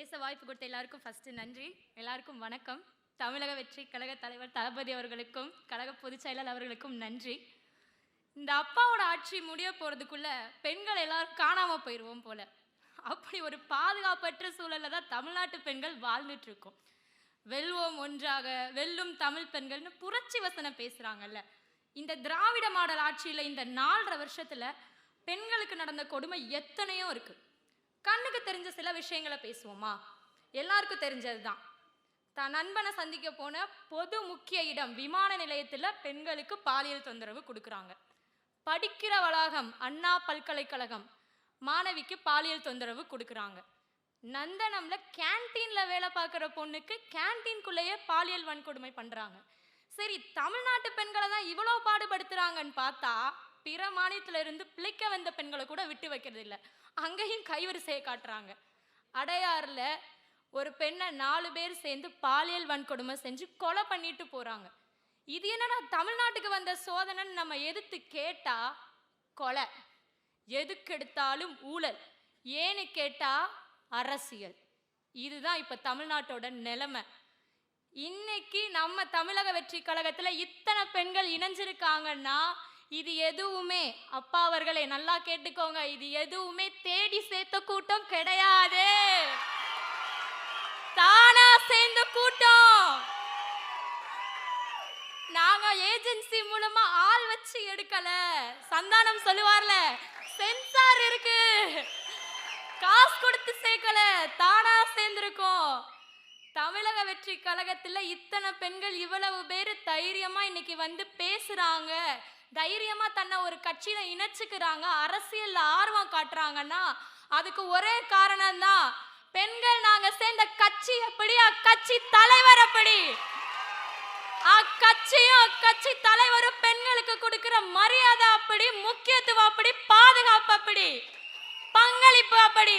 பேச வாய்ப்பு கொடுத்த எல்லாருக்கும் ஃபஸ்ட்டு நன்றி. எல்லாருக்கும் வணக்கம். தமிழக வெற்றி கழக தலைவர் தளபதி அவர்களுக்கும் கழக பொதுச் செயலர் அவர்களுக்கும் நன்றி. இந்த அப்பாவோட ஆட்சி முடிய போகிறதுக்குள்ளே பெண்கள் எல்லாரும் காணாமல் போயிடுவோம் போல. அப்படி ஒரு பாதுகாப்பற்ற சூழலில் தான் தமிழ்நாட்டு பெண்கள் வாழ்ந்துட்டுருக்கோம். வெல்வோம் ஒன்றாக வெல்லும் தமிழ் பெண்கள்னு புரட்சி வசனம் பேசுகிறாங்கல்ல இந்த திராவிட மாடல் ஆட்சியில் இந்த நாலரை வருஷத்தில் பெண்களுக்கு நடந்த கொடுமை எத்தனையோ இருக்குது கண்ணுக்கு தெரிஞ்ச சில விஷயங்களை பேசுவோமா? எல்லாருக்கும் தெரிஞ்சது தான் நண்பனை சந்திக்க போன பொது முக்கிய இடம் விமான நிலையத்தில் பெண்களுக்கு பாலியல் தொந்தரவு கொடுக்குறாங்க. படிக்கிற வளாகம் அண்ணா பல்கலைக்கழகம் மாணவிக்கு பாலியல் தொந்தரவு கொடுக்குறாங்க. நந்தனம்ல கேன்டீன்ல வேலை பார்க்குற பொண்ணுக்கு கேன்டீன்குள்ளேயே பாலியல் வன்கொடுமை பண்ணுறாங்க சரி தமிழ்நாட்டு பெண்களை தான் இவ்வளோ பாடுபடுத்துறாங்கன்னு பார்த்தா பிற மாநிலத்திலிருந்து பிழைக்க வந்த பெண்களை கூட விட்டு வைக்கிறது இல்லை அங்கேயும் கைவரிசையை காட்டுறாங்க. அடையாறில் ஒரு பெண்ணை நாலு பேர் சேர்ந்து பாலியல் வன்கொடுமை செஞ்சு கொலை பண்ணிட்டு போகிறாங்க இது என்னன்னா தமிழ்நாட்டுக்கு வந்த சோதனைன்னு நம்ம எதிர்த்து கேட்டால் கொலை. எதுக்கெடுத்தாலும் ஊழல். ஏன்னு கேட்டால் அரசியல். இதுதான் இப்போ தமிழ்நாட்டோட நிலைமை. இன்னைக்கு நம்ம தமிழக வெற்றி கழகத்தில் இத்தனை பெண்கள் இணைஞ்சிருக்காங்கன்னா இது எதுவுமே அப்பா அவர்களே நல்லா கேட்டுக்கோங்க இது எதுவுமே தேடி சேர்த்த கூட்டம் கிடையாது. தானா சேர்ந்த கூட்டம். நாங்க ஏஜென்சி மூலமா ஆள் வச்சு எடுக்கல. சந்தானம் சொல்லுவார்ல சென்சார் இருக்கு. காசு கொடுத்து சேர்க்கல தானா சேர்ந்திருக்கோம் தமிழக வெற்றி கழகத்துல இத்தனை பெண்கள் இவ்வளவு பேர் தைரியமா இன்னைக்கு வந்து பேசுறாங்க. தைரியமா தன்னை ஒரு கட்சியில் இணைச்சிக்கிறாங்க. அரசியலில் ஆர்வம் காட்டுறாங்கன்னா அதுக்கு ஒரே காரணம் தான் பெண்கள் நாங்க சேர்ந்த கட்சி எப்படி அக்கட்சி தலைவர் அப்படி அக்கட்சியும் அக்கட்சி தலைவரும் பெண்களுக்கு கொடுக்கிற மரியாதை அப்படி முக்கியத்துவம் அப்படி பாதுகாப்பு அப்படி பங்களிப்பு அப்படி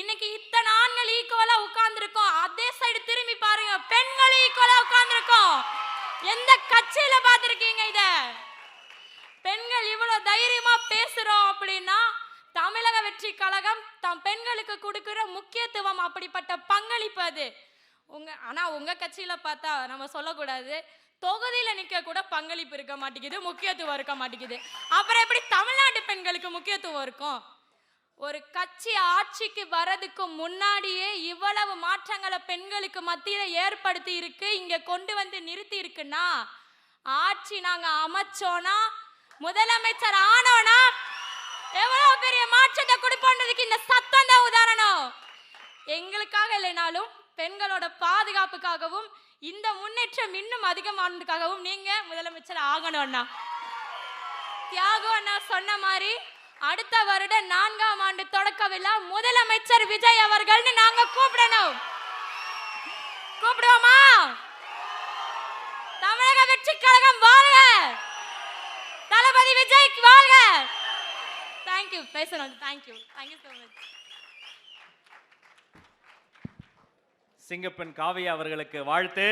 இன்னைக்கு இத்தனை ஆண்கள் ஈக்குவலா உட்கார்ந்துருக்கோம். அதே சைடு திரும்பி பாருங்க. பெண்கள் ஈக்குவலா உட்கார்ந்துருக்கோம். எந்த கட்சியில பார்த்துருக்கீங்க இத? பெண்கள் இவ்வளவு தைரியமா பேசுறோம் அப்படின்னா தமிழக வெற்றி கழகம் தம் பெண்களுக்கு கொடுக்கிற முக்கியத்துவம் அப்படிப்பட்ட பங்களிப்பு அது. உங்க ஆனா உங்க கட்சியில பார்த்தா நம்ம சொல்லக்கூடாது. தொகுதியில நிக்க கூட பங்களிப்பு இருக்க மாட்டேங்குது முக்கியத்துவம் இருக்க மாட்டேங்குது. அப்புறம் எப்படி தமிழ்நாட்டு பெண்களுக்கு முக்கியத்துவம் இருக்கும்? ஒரு கட்சி ஆட்சிக்கு வரதுக்கு முன்னாடியே இவ்வளவு மாற்றங்களை பெண்களுக்கு மத்தியில் ஏற்படுத்தி இருக்கு இங்க கொண்டு வந்து நிறுத்தி இருக்குன்னா ஆட்சி நாங்க அமைச்சோனா முதலமைச்சர் ஆனோனா எவ்வளவு பெரிய மாற்றத்தை கொடுப்போன்றதுக்கு இந்த சத்தம் தான் உதாரணம். எங்களுக்காக இல்லைனாலும் பெண்களோட பாதுகாப்புக்காகவும் இந்த முன்னேற்றம் இன்னும் அதிகமானதுக்காகவும் நீங்க முதலமைச்சர் ஆகணும் அண்ணா தியாகம் அண்ணா சொன்ன மாதிரி அடுத்த வருட நான்காம் ஆண்டு தொடக்க விழா முதலமைச்சர் விஜய் அவர்கள்னு நாங்க கூப்பிடணும். கூப்பிடுவோமா? தமிழக வெற்றி கழகம் வாழ்க! தளபதி விஜய் வாழ்க! தேங்க்யூ பேசணும். Thank you thank you so much Singappan Kaviya அவர்களுக்கு வாழ்த்து.